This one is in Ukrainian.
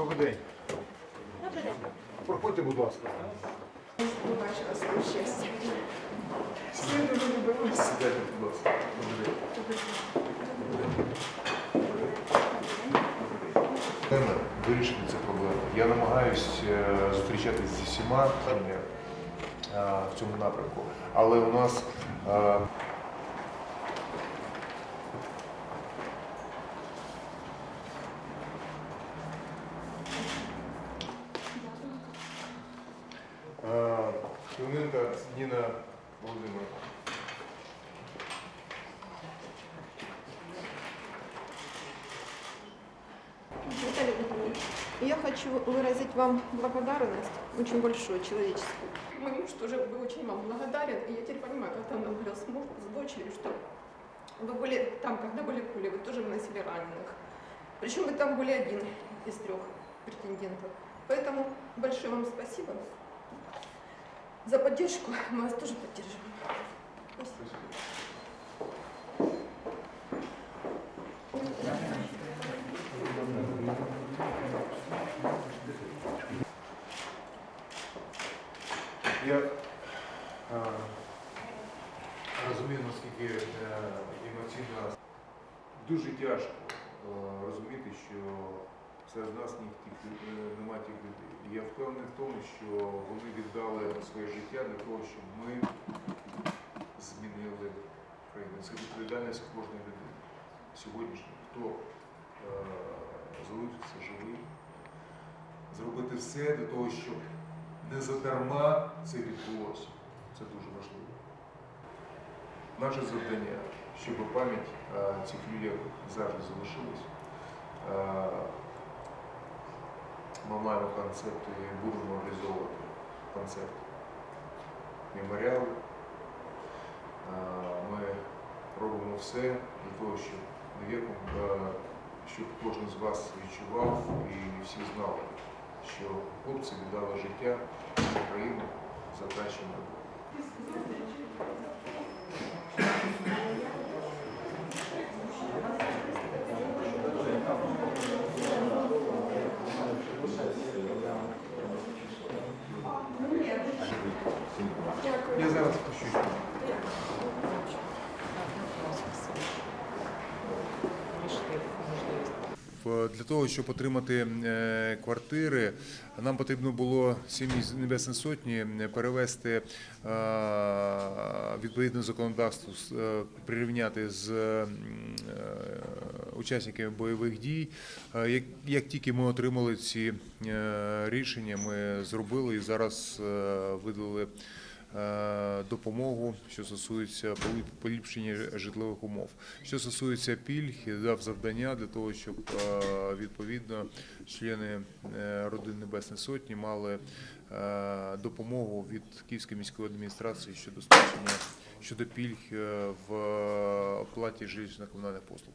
Добрий день. Добрий день. Проходьте, будь ласка. Побачила своє щастя. Всі дуже вас. Сідайте, будь ласка. Добрий день. Тема вирішення цих проблем. Я намагаюсь е, зустрічатися зі всіма е, в цьому напрямку. Але у нас Клименко Ніна Володимирівна. Наталья Дмитриевна, я хочу выразить вам благодарность, очень большую, человеческую. Мой муж тоже был очень вам благодарен, и я теперь понимаю, когда он говорил с мужем, с дочерью, что вы были там, когда были пули, вы тоже выносили раненых. Причем вы там были один из трех претендентов. Поэтому большое вам спасибо за поддержку. Мы вас тоже поддерживаем. Спасибо. Я е, розумію, наскільки е, емоційно дуже тяжко е, розуміти, що серед нас е, немає тих людей. Я впевнений в тому, що вони віддали своє життя для того, щоб ми змінили країну. Це відповідальність кожної людини. Сьогоднішній, хто е, залишиться живий, зробити все для того, щоб не задарма це відбулося. Це дуже важливо. Наше завдання, щоб пам'ять о цих людях завжди залишилась. Ми маємо концепт і будемо реалізовувати концепт меморіалу. Е, Ми робимо все для того, щоб невірно, щоб кожен з вас відчував і всі знали, що хлопці віддали життя за країну за краще Я зараз пущу. В- Для того, щоб отримати е, квартири, нам потрібно було сім'ї з Небесної Сотні е, перевести е, відповідне законодавство, е, прирівняти з е, бойових дій. Е, Як, як тільки ми отримали ці е, рішення, ми зробили і зараз е, видали допомогу, що стосується полі- поліпшення житлових умов. Що стосується пільг, дав завдання для того, щоб відповідно члени родин Небесної Сотні мали допомогу від Київської міської адміністрації щодо сплачення щодо пільг в оплаті жилищно-комунальних послуг.